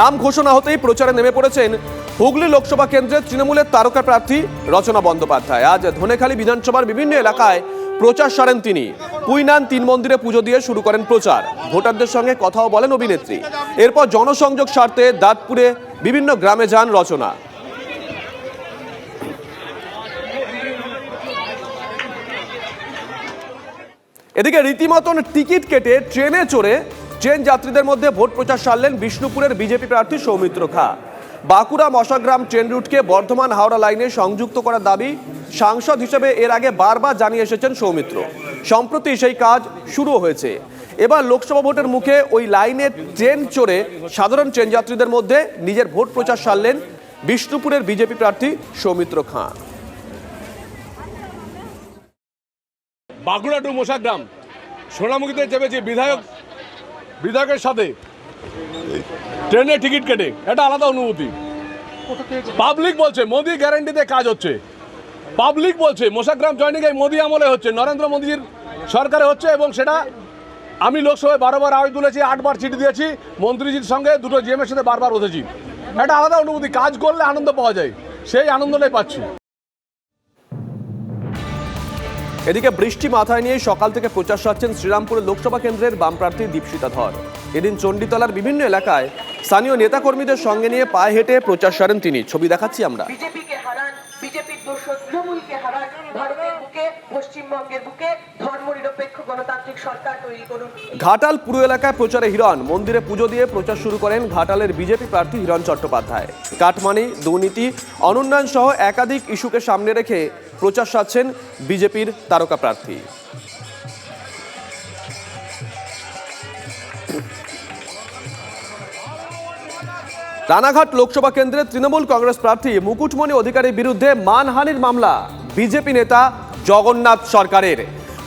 নাম ঘোষণা হতেই প্রচারে নেমে পড়েছেন হুগলি লোকসভা কেন্দ্রের তৃণমূলের তারকা প্রার্থী রচনা বন্দ্যোপাধ্যায়। আজ ধনেখালী বিধানসভার বিভিন্ন এলাকায় প্রচার সারেন তিনি। পুইনান তিন মন্দিরে পুজো দিয়ে শুরু করেন প্রচার। ভোটারদের সঙ্গে কথাও বলেন অভিনেত্রী। এরপর জনসংযোগ স্বার্থে দাঁতপুরে বিভিন্ন গ্রামে যান রচনা। এদিকে রীতিমতন টিকিট কেটে ট্রেনে চড়ে ট্রেন যাত্রীদের মধ্যে ভোট প্রচার সারলেন বিষ্ণুপুরের বিজেপি প্রার্থী সৌমিত্র খা। বাঁকুড়া মশাগ্রাম ট্রেন রুটকে বর্ধমান হাওড়া লাইনে সংযুক্ত করার দাবি সাংসদ হিসেবে এর আগে বারবার জানিয়ে এসেছেন সৌমিত্র। সম্প্রতি সেই কাজ শুরু হয়েছে। এবার লোকসভা ভোটের মুখে ওই লাইনে ট্রেন চড়ে সাধারণ ট্রেন যাত্রীদের মধ্যে নিজের ভোট প্রচার সারলেন বিষ্ণুপুরের বিজেপি প্রার্থী সৌমিত্র খাঁ। বাঁকুড়া টু মোশাগ্রাম, সোনামুখীতে চেপেছি বিধায়ক বিধায়কের সাথে। ট্রেনের টিকিট কেটে, এটা আলাদা অনুভূতি। পাবলিক বলছে, মোদি গ্যারান্টিতে কাজ হচ্ছে। পাবলিক বলছে মোশাগ্রাম জয়নিং এই মোদি আমলে হচ্ছে, নরেন্দ্র মোদীর সরকারে হচ্ছে এবং সেটা আমি লোকসভায় বারবার আওয়াজ তুলেছি, আটবার চিঠি দিয়েছি, মন্ত্রীজির সঙ্গে দুটো জিএমের সাথে বারবার বসেছি। একটা আলাদা অনুভূতি, কাজ করলে আনন্দ পাওয়া যায়, সেই আনন্দটাই পাচ্ছি। এদিকে বৃষ্টি মাথায় নিয়ে সকাল থেকে প্রচার সারছেন শ্রীরামপুরের লোকসভা কেন্দ্রের বাম প্রার্থী দীপশিতা ধর। এদিন চণ্ডীতলার বিভিন্ন এলাকায় স্থানীয় নেতাকর্মীদের সঙ্গে নিয়ে পায়ে হেঁটে প্রচার সারেন তিনি। ছবি দেখাচ্ছি আমরা। ঘাটাল পুরো এলাকায় প্রচারে হিরণ। মন্দিরে পুজো দিয়ে প্রচার শুরু করেন ঘাটালের বিজেপি প্রার্থী হিরণ চট্টোপাধ্যায়। কাটমানি দুর্নীতি অনুন্নয়ন সহ একাধিক ইস্যুকে সামনে রেখে প্রচার সারছেন বিজেপির তারকা প্রার্থী। রানাঘাট লোকসভা কেন্দ্রের তৃণমূল কংগ্রেস প্রার্থী মুকুটমণি অধিকারীর বিরুদ্ধে মানহানির মামলা বিজেপি নেতা জগন্নাথ সরকারের।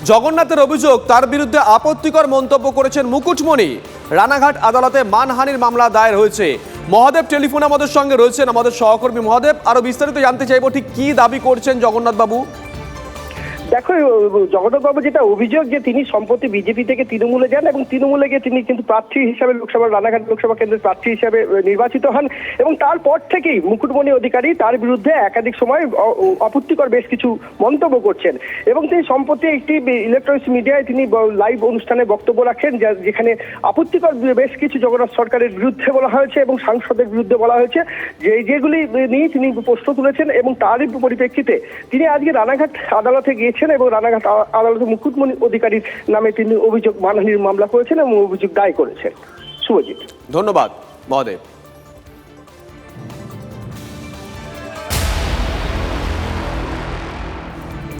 জগন্নাথের অভিযোগ, তার বিরুদ্ধে আপত্তিকর মন্তব্য করেছেন মুকুটমণি। রানাঘাট আদালতে মানহানির মামলা দায়ের হয়েছে। মহাদেব টেলিফোন আমাদের সঙ্গে রয়েছেন আমাদের সহকর্মী মহাদেব। আরও বিস্তারিত জানতে চাইব, ঠিক কি দাবি করছেন জগন্নাথ বাবু দেখো জগন্নাথবাবু যেটা অভিযোগ যে তিনি সম্প্রতি বিজেপি থেকে তৃণমূলে যান এবং তৃণমূলে গিয়ে তিনি কিন্তু প্রার্থী হিসাবে লোকসভা, রানাঘাট লোকসভা কেন্দ্রের প্রার্থী হিসাবে নির্বাচিত হন এবং তারপর থেকেই মুকুটমণি অধিকারী তার বিরুদ্ধে একাধিক সময় আপত্তিকর বেশ কিছু মন্তব্য করছেন এবং তিনি সম্প্রতি একটি ইলেকট্রনিক্স মিডিয়ায় তিনি লাইভ অনুষ্ঠানে বক্তব্য রাখেন যেখানে আপত্তিকর বেশ কিছু জগন্নাথ সরকারের বিরুদ্ধে বলা হয়েছে এবং সাংসদের বিরুদ্ধে বলা হয়েছে। যে, যেগুলি নিয়ে তিনি প্রশ্ন তুলেছেন এবং তারই পরিপ্রেক্ষিতে তিনি আজকে রানাঘাট আদালতে গিয়েছেন এবং রানাঘাট আদালতে মুকুটমণি অধিকারীর নামে তিনি অভিযোগ মানহানির মামলা করেছেন এবং অভিযোগ দায় করেছেন। শুভজিৎ। ধন্যবাদ, মহাদেব।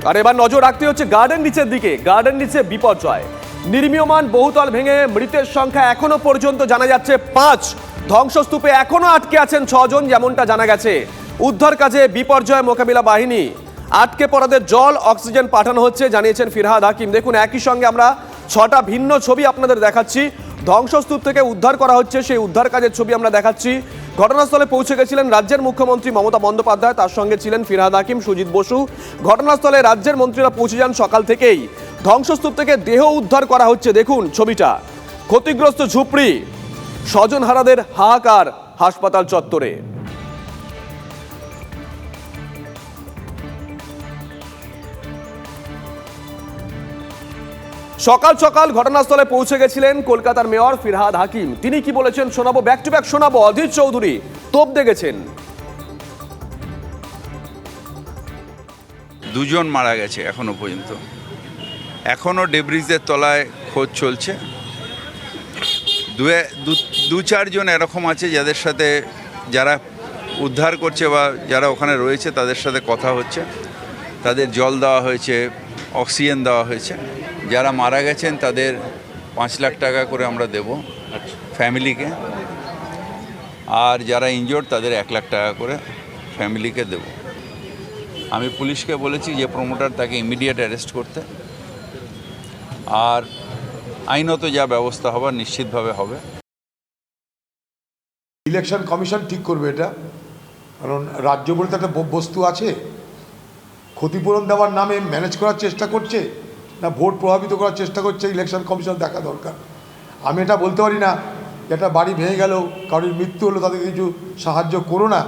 আর এবার নজর রাখতে হচ্ছে গার্ডেন নিচের দিকে, গার্ডেন নিচে বিপর্যয়। নির্মীয়মান বহুতল ভেঙে মৃতের সংখ্যা এখনও পর্যন্ত জানা যাচ্ছে পাঁচ। ধ্বংসস্তূপে এখনও আটকে আছেন ছজন, যেমনটা জানা গেছে। উদ্ধার কাজে বিপর্যয় মোকাবিলা বাহিনী। আটকে পড়াদের জল, অক্সিজেন পাঠানো হচ্ছে, জানিয়েছেন ফিরহাদ হাকিম। দেখুন, একই সঙ্গে আমরা ছটা ভিন্ন ছবি আপনাদের দেখাচ্ছি। ধ্বংসস্তূপ থেকে উদ্ধার করা হচ্ছে, সেই উদ্ধার কাজের ছবি আমরা দেখাচ্ছি। ঘটনাস্থলে পৌঁছে গেছিলেন রাজ্যের মুখ্যমন্ত্রী মমতা বন্দ্যোপাধ্যায়, তার সঙ্গে ছিলেন ফিরহাদ হাকিম, সুজিত বসু। ঘটনাস্থলে রাজ্যের মন্ত্রীরা পৌঁছে যান সকাল থেকেই। ধ্বংসস্তূপ থেকে দেহ উদ্ধার করা হচ্ছে, দেখুন ছবিটা। ক্ষতিগ্রস্ত ঝুপড়ি, স্বজনহারাদের হাহাকার হাসপাতাল চত্বরে। সকাল সকাল ঘটনাস্থলে পৌঁছে গেছিলেন কলকাতার মেয়র ফিরহাদ হাকিম। তিনি কি বলেছেন শোনাবো? ব্যাক টু ব্যাক শোনাবো। অধীর চৌধুরী তোপ দেখেছেন দুজন মারা গেছে এখনও পর্যন্ত। এখনও ডেব্রিজের তলায় খোঁজ চলছে। দু চারজন এরকম আছে যাদের সাথে যারা উদ্ধার করছে বা যারা ওখানে রয়েছে তাদের সাথে কথা হচ্ছে। তাদের জল দেওয়া হয়েছে, অক্সিজেন দেওয়া হয়েছে। যারা মারা গেছেন তাদের পাঁচ লাখ টাকা করে আমরা দেব ফ্যামিলিকে। আর যারা ইনজোর্ড তাদের এক লাখ টাকা করে ফ্যামিলিকে দেবো। আমি পুলিশকে বলেছি যে প্রমোটার তাকে ইমিডিয়েট অ্যারেস্ট করতে। আর আইনত যা ব্যবস্থা হবার নিশ্চিতভাবে হবে। ইলেকশন কমিশন ঠিক করবে এটা। কারণ রাজ্য বলে তো একটা বস্তু আছে। ক্ষতিপূরণ দেওয়ার নামে ম্যানেজ করার চেষ্টা করছে। না, ভোট প্রভাবিত করার চেষ্টা করছে ইলেকশন কমিশন দেখা দরকার। আমি এটা বলতে পারি না একটা বাড়ি ভেঙে গেল, কারোর মৃত্যু হলো তাদেরকে কিছু সাহায্য করো না,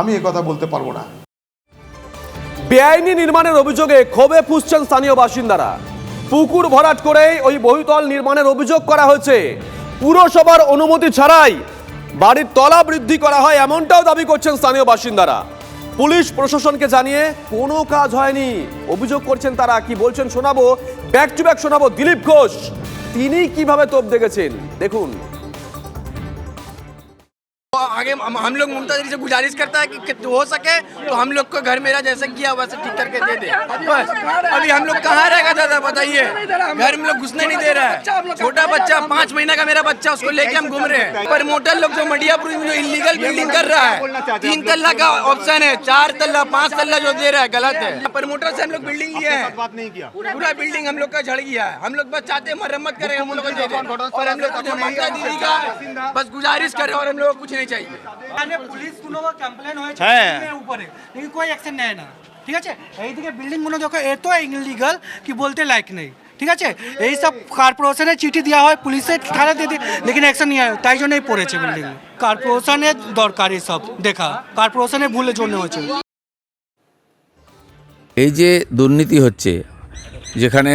আমি কথা বলতে পারব না। বেআইনি নির্মাণের অভিযোগে ক্ষোভে ফুসছেন স্থানীয় বাসিন্দারা। পুকুর ভরাট করেই ওই বহুতল নির্মাণের অভিযোগ করা হয়েছে। পুরসভার অনুমতি ছাড়াই বাড়ির তলা বৃদ্ধি করা হয়, এমনটাও দাবি করছেন স্থানীয় বাসিন্দারা। পুলিশ প্রশাসনকে জানিয়ে কোনো কাজ হয়নি। অভিযোগ করছেন তারা। কি বলছেন শোনাবো? ব্যাক টু ব্যাক শোনাবো দিলীপ ঘোষ। তিনি কীভাবে তোপ দেখেছেন? দেখুন। आगे हम हम लोग ममता दीदी से गुजारिश करता है कि हो सके तो हम लोग को घर मेरा जैसे किया वैसे ठीक करके दे दे बस अभी हम लोग कहाँ रहेगा दादा बताइए घर में लोग घुसने नहीं दे रहा है छोटा बच्चा पाँच महीने का मेरा बच्चा उसको लेके हम घूम रहे हैं प्रमोटर लोग जो मडियापुर में जो इलीगल बिल्डिंग कर रहा है तीन तल्ला का ऑप्शन है चार तल्ला पाँच तल्ला जो दे रहा है गलत है प्रमोटर से हम लोग बिल्डिंग लिए हैं किया पूरा बिल्डिंग हम लोग का झड़ गया है हम लोग बस चाहते हैं मरम्मत करें हम लोग हम लोग ममता दीदी का बस गुजारिश करें और हम लोग कुछ নিয়ে চাইবে পুলিশ কোনো কমপ্লেন হয়েছে হ্যাঁ উপরে কিন্তু কোনো অ্যাকশন নেয় না ঠিক আছে এইদিকে বিল্ডিংগুলো দেখো এত ইনলিগাল কি বলতে লাইক নেই ঠিক আছে এই সব কর্পোরেশনের চিঠি দেওয়া হয় পুলিশের থানা দিয়ে লেকিন অ্যাকশন নিয়ে তাই জন্যই পড়েছে বিল্ডিং কর্পোরেশনের দরকার সব দেখা কর্পোরেশনের ভুলের জন্য হয়েছে এই যে দুর্নীতি হচ্ছে যেখানে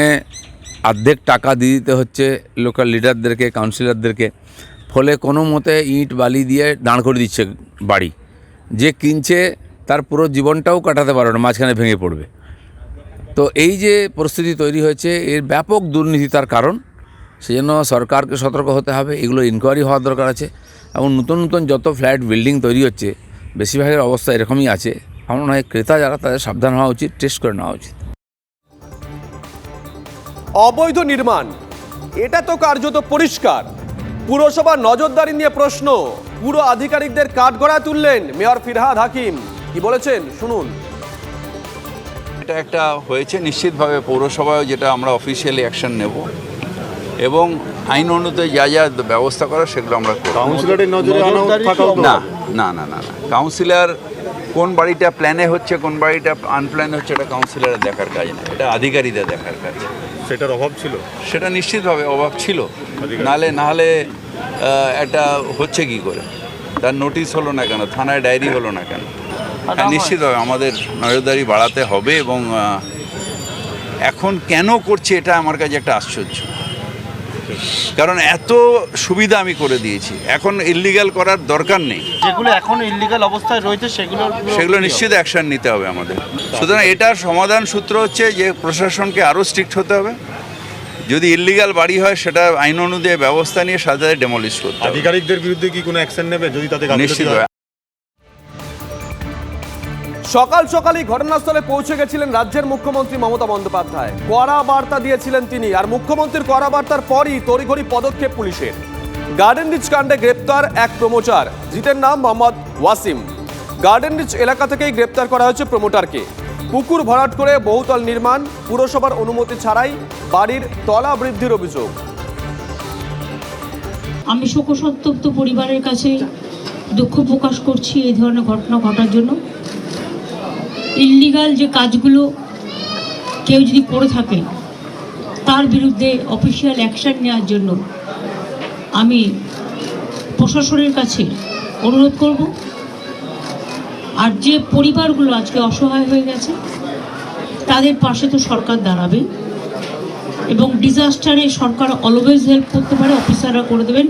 অর্ধেক টাকা দিয়ে দিতে হচ্ছে লোকাল লিডারদেরকে কাউন্সিলরদেরকে ফলে কোনো মতে ইট, বালি দিয়ে দাঁড় করে দিচ্ছে বাড়ি। যে কিনছে তার পুরো জীবনটাও কাটাতে পারবে না, মাঝখানে ভেঙে পড়বে। তো এই যে পরিস্থিতি তৈরি হয়েছে, এর ব্যাপক দুর্নীতি তার কারণ। সেজন্য সরকারকে সতর্ক হতে হবে, এগুলো ইনকোয়ারি হওয়ার দরকার আছে। এবং নতুন নতুন যত ফ্ল্যাট বিল্ডিং তৈরি হচ্ছে, বেশিরভাগের অবস্থা এরকমই আছে। আমার মনে হয় ক্রেতা যারা, তাদের সাবধান হওয়া উচিত টেস্ট করে নেওয়া উচিত। অবৈধ নির্মাণ, এটা তো কার্যত পরিষ্কার। পুরসভার নজরদারি নিয়ে প্রশ্ন। পুরো আধিকারিকদের কাঠগড়ায় তুললেন মেয়র ফিরহাদ হাকিম। কি বলেছেন? শুনুন। এটা একটা হয়েছে নিশ্চিতভাবে পৌরসভায় যেটা আমরা অফিসিয়ালি অ্যাকশন নেব। এবং আইন অনুযায়ী যা যা ব্যবস্থা করা সেগুলো আমরা করব। কাউন্সিলরের নজরে না না না না। কাউন্সিলর কোন বাড়িটা প্ল্যানে হচ্ছে কোন বাড়িটা আনপ্ল্যান হচ্ছে এটা কাউন্সিলরের দেখার কাজ না এটা আধিকারিকদের দেখার কাজ। সেটার অভাব ছিল? সেটা নিশ্চিতভাবে অভাব ছিল। নালে নাহলে এটা হচ্ছে কি করে? তার নোটিশ হলো না কেন? থানায় ডায়েরি হলো না কেন? হ্যাঁ, নিশ্চিতভাবে আমাদের নজরদারি বাড়াতে হবে এবং এখন কেন করছে এটা আমার কাছে একটা আশ্চর্য। কারণ এত সুবিধা আমি করে দিয়েছি। এখন ইলিগাল করার দরকার নেই। যেগুলো এখন ইলিগাল অবস্থায় রয়েছে সেগুলো সেগুলো নিশ্চিত অ্যাকশন নিতে হবে আমাদের। সুতরাং এটার সমাধান সূত্র হচ্ছে যে প্রশাসনকে আরও স্ট্রিক্ট হতে হবে। যদি ইলিগাল বাড়ি হয় সেটা আইন অনুযায়ী ব্যবস্থা নিয়ে সাজায় ডেমলিশ করতে হবে। আধিকারিকদের বিরুদ্ধে কি কোনো অ্যাকশন নেবে? যদি তাদের নিশ্চিত সকাল সকালই ঘটনাস্থলে পৌঁছে গেছিলেন রাজ্যের মুখ্যমন্ত্রী মমতা বন্দ্যোপাধ্যায়। কড়া বার্তা দিয়েছিলেন তিনি, আর মুখ্যমন্ত্রীর কড়া বার্তার পরই তড়িঘড়ি পদক্ষেপ পুলিশের। গার্ডেন রিচ কাণ্ডে গ্রেপ্তার এক প্রমোটার, জিতের নাম মোহাম্মদ ওয়াসিম। গার্ডেন রিচ এলাকা থেকেই গ্রেপ্তার করা হয়েছে প্রমোটারকে। পুকুর ভরাট করে বহুতল নির্মাণ, পুরসভার অনুমতি ছাড়াই বাড়ির তলা বৃদ্ধির অভিযোগ। আমি শোকসন্তপ্ত পরিবারের কাছে দুঃখ প্রকাশ করছি এই ধরনের ঘটনা ঘটার জন্য। ইল্লিগাল যে কাজগুলো কেউ যদি করে থাকে, তার বিরুদ্ধে অফিসিয়াল অ্যাকশন নেওয়ার জন্য আমি প্রশাসনের কাছে অনুরোধ করব। আর যে পরিবারগুলো আজকে অসহায় হয়ে গেছে, তাদের পাশে তো সরকার দাঁড়াবে এবং ডিজাস্টারে সরকার অলওয়েজ হেল্প করতে পারে অফিসাররা করে দেবেন।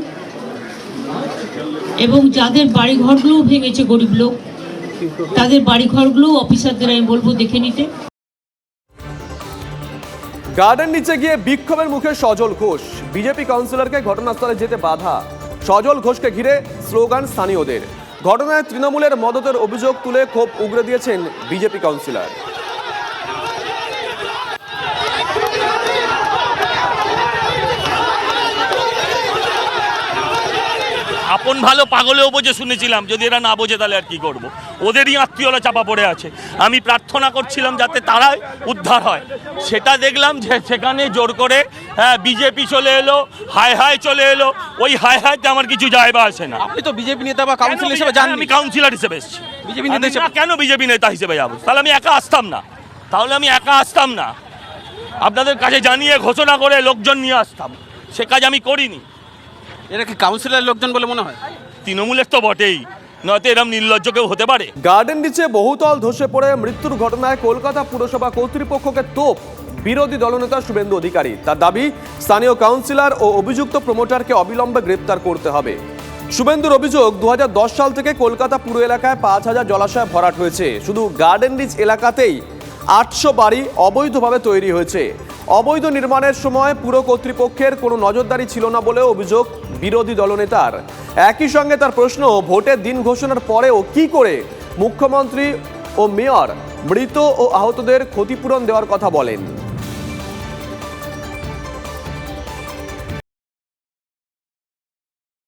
এবং যাদের বাড়িঘরগুলোও ভেঙেছে গরিব লোক তাদের বাড়িঘরগুলোও অফিসারদের আমি বলব দেখে নিতে। গার্ডেন নিচে গিয়ে বিক্ষোভের মুখে সজল ঘোষ। বিজেপি কাউন্সিলরকে ঘটনাস্থলে যেতে বাধা। সজল ঘোষকে ঘিরে স্লোগান স্থানীয়দের। ঘটনায় তৃণমূলের মদতের অভিযোগ তুলে ক্ষোভ উগরে দিয়েছেন বিজেপি কাউন্সিলর। আপন ভালো পাগলেও বোঝে শুনেছিলাম। যদি এরা না বোঝে তাহলে আর কি করব। ওদেরই আত্মীয়রা চাপা পড়ে আছে। আমি প্রার্থনা করছিলাম যাতে তারাই উদ্ধার হয়। সেটা দেখলাম যে সেখানে জোর করে হ্যাঁ বিজেপি চলে এলো হাই হাই চলে এলো। ওই হাই হাইতে আমার কিছু যায় বা আসে না। আপনি তো বিজেপি নেতা বা কাউন্সিল হিসেবে কেন আমি কাউন্সিলর হিসেবে এসেছি। বিজেপি নেতা হিসেবে কেন বিজেপি নেতা হিসেবে যাব? তাহলে আমি একা আসতাম না। তাহলে আমি একা আসতাম না। আপনাদের কাছে জানিয়ে ঘোষণা করে লোকজন নিয়ে আসতাম। সে কাজ আমি করিনি। এরা কি কাউন্সিলর লোকজন বলে মনে হয়? তৃণমূলের তো বটেই। নয়তো এরম নির্লজ্জ কেউ হতে পারে। গার্ডেন নিচে বহুতল ধসে পড়ে মৃত্যুর ঘটনায় কলকাতা পুরসভা কর্তৃপক্ষকে তোপ। বিরোধী দলনেতা শুভেন্দু অধিকারী। তার দাবি, স্থানীয় কাউন্সিলর ও অভিযুক্ত প্রমোটারকে অবিলম্বে গ্রেপ্তার করতে হবে। শুভেন্দুর অভিযোগ, দুহাজার দশ সাল থেকে কলকাতা পুরো এলাকায় পাঁচ হাজার জলাশয় ভরাট হয়েছে। শুধু গার্ডেন রিচ এলাকাতেই আটশো বাড়ি অবৈধভাবে তৈরি হয়েছে। অবৈধ নির্মাণের সময় পুরো কর্তৃপক্ষের কোনো নজরদারি ছিল না বলে অভিযোগ বিরোধী দলনেতার। একই সঙ্গে তার প্রশ্ন, ভোটের দিন ঘোষণার পরেও কি করে মুখ্যমন্ত্রী ও মেয়র মৃত ও আহতদের ক্ষতিপূরণ দেওয়ার কথা বলেন।